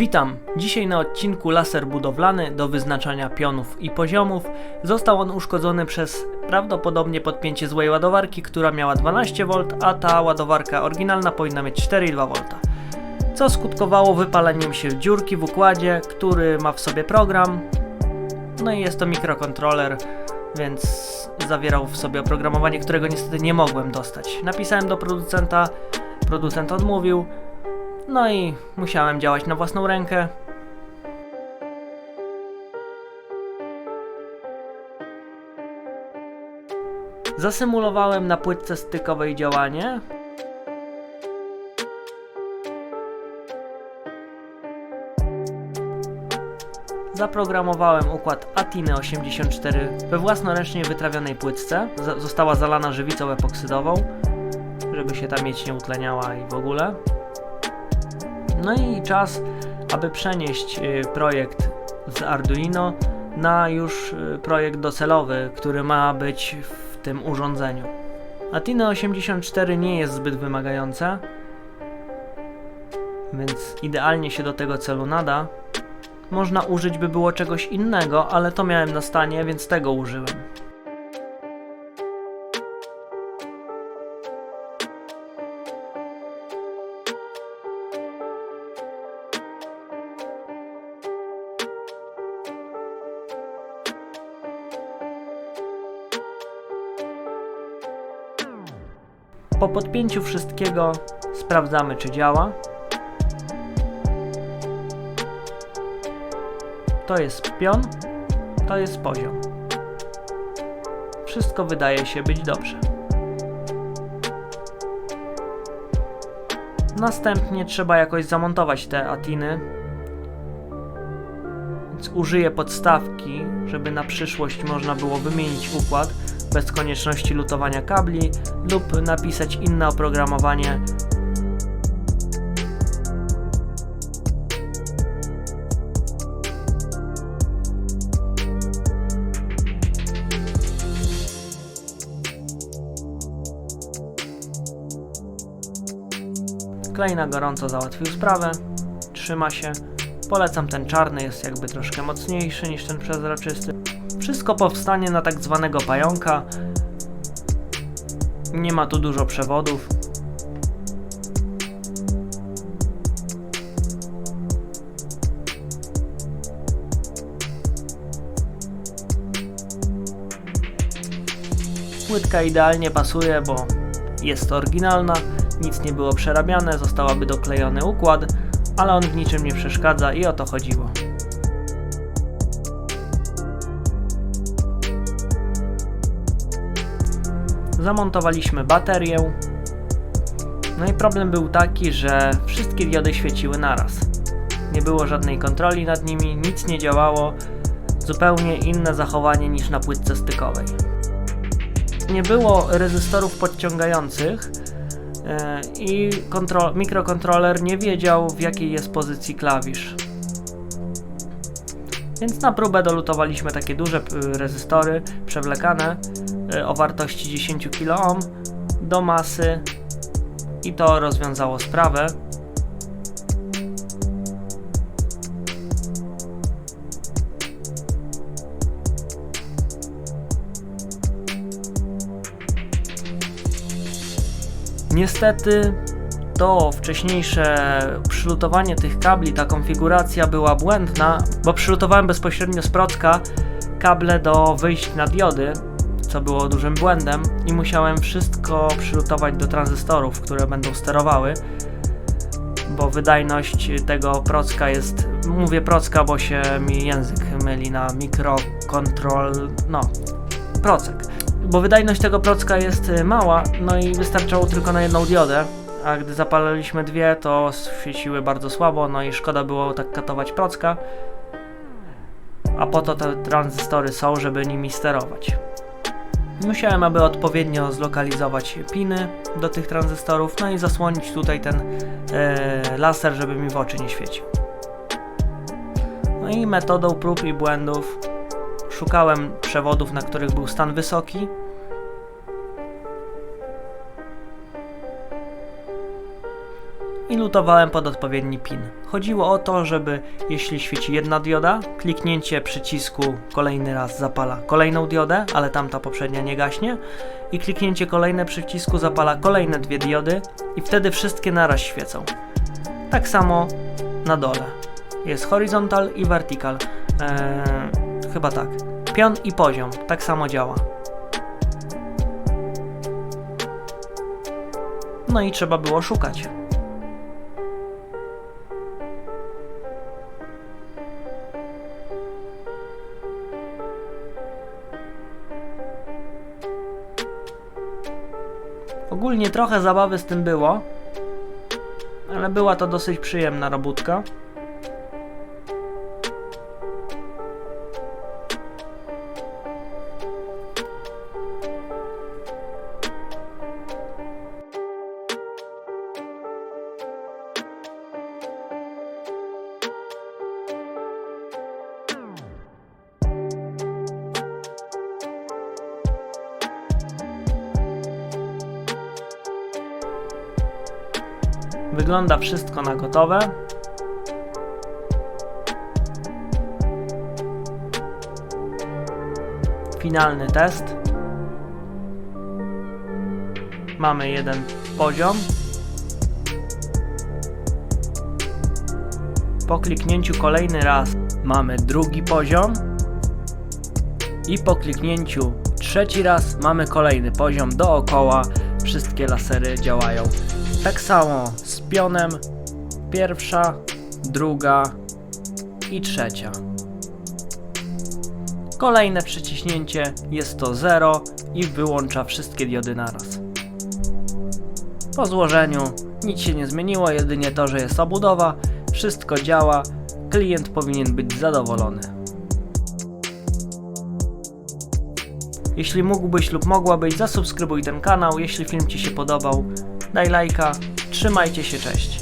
Witam! Dzisiaj na odcinku laser budowlany do wyznaczania pionów i poziomów został on uszkodzony przez prawdopodobnie podpięcie złej ładowarki, która miała 12V, a ta ładowarka oryginalna powinna mieć 4,2V. Co skutkowało wypaleniem się dziurki w układzie, który ma w sobie program. No i jest to mikrokontroler, więc zawierał w sobie oprogramowanie, którego niestety nie mogłem dostać. Napisałem do producenta, producent odmówił, no i musiałem działać na własną rękę. Zasymulowałem na płytce stykowej działanie. Zaprogramowałem układ Atiny 84 we własnoręcznie wytrawionej płytce. Z- została zalana żywicą epoksydową, żeby się ta miedź nie utleniała i w ogóle. No i czas, aby przenieść y, projekt z Arduino na już y, projekt docelowy, który ma być w tym urządzeniu. Atina 84 nie jest zbyt wymagające, więc idealnie się do tego celu nada. Można użyć by było czegoś innego, ale to miałem na stanie, więc tego użyłem. Po podpięciu wszystkiego sprawdzamy, czy działa. To jest pion, to jest poziom. Wszystko wydaje się być dobrze. Następnie trzeba jakoś zamontować te atiny. Więc użyję podstawki, żeby na przyszłość można było wymienić układ bez konieczności lutowania kabli lub napisać inne oprogramowanie. Klej na gorąco załatwił sprawę, trzyma się. Polecam ten czarny, jest jakby troszkę mocniejszy niż ten przezroczysty. Wszystko powstanie na tak zwanego pająka. Nie ma tu dużo przewodów. Płytka idealnie pasuje, bo jest oryginalna, nic nie było przerabiane, zostałaby doklejony układ, ale on w niczym nie przeszkadza i o to chodziło. Zamontowaliśmy baterię. No i problem był taki, że wszystkie diody świeciły naraz. Nie było żadnej kontroli nad nimi, nic nie działało. Zupełnie inne zachowanie niż na płytce stykowej. Nie było rezystorów podciągających e, i kontro- mikrokontroler nie wiedział w jakiej jest pozycji klawisz. Więc na próbę dolutowaliśmy takie duże rezystory przewlekane o wartości 10 kΩ do masy i to rozwiązało sprawę. Niestety to wcześniejsze przylutowanie tych kabli, ta konfiguracja była błędna, bo przylutowałem bezpośrednio z procka kable do wyjść na diody, co było dużym błędem i musiałem wszystko przylutować do tranzystorów, które będą sterowały, bo wydajność tego procka jest, mówię procka, bo się mi język myli na mikrokontrol, no, procek. Bo wydajność tego procka jest y, mała, no i wystarczało tylko na jedną diodę, a gdy zapalaliśmy dwie, to świeciły bardzo słabo, no i szkoda było tak katować procka. A po to te tranzystory są, żeby nimi sterować. Musiałem, aby odpowiednio zlokalizować piny do tych tranzystorów, no i zasłonić tutaj ten e, laser, żeby mi w oczy nie świecił. No i metodą prób i błędów szukałem przewodów, na których był stan wysoki. I lutowałem pod odpowiedni pin. Chodziło o to, żeby jeśli świeci jedna dioda, kliknięcie przycisku kolejny raz zapala kolejną diodę, ale tamta poprzednia nie gaśnie i kliknięcie kolejne przycisku zapala kolejne dwie diody i wtedy wszystkie naraz świecą. Tak samo na dole. Jest horizontal i vertical. Eee, chyba tak. Pion i poziom. Tak samo działa. No i trzeba było szukać. Ogólnie trochę zabawy z tym było, ale była to dosyć przyjemna robótka. Wygląda wszystko na gotowe. Finalny test. Mamy jeden poziom. Po kliknięciu kolejny raz mamy drugi poziom. I po kliknięciu trzeci raz mamy kolejny poziom dookoła. Wszystkie lasery działają. Tak samo z pionem pierwsza, druga i trzecia. Kolejne przyciśnięcie jest to 0 i wyłącza wszystkie diody naraz. Po złożeniu nic się nie zmieniło, jedynie to, że jest obudowa, wszystko działa, klient powinien być zadowolony. Jeśli mógłbyś lub mogłabyś, zasubskrybuj ten kanał, jeśli film Ci się podobał, daj lajka, trzymajcie się, cześć.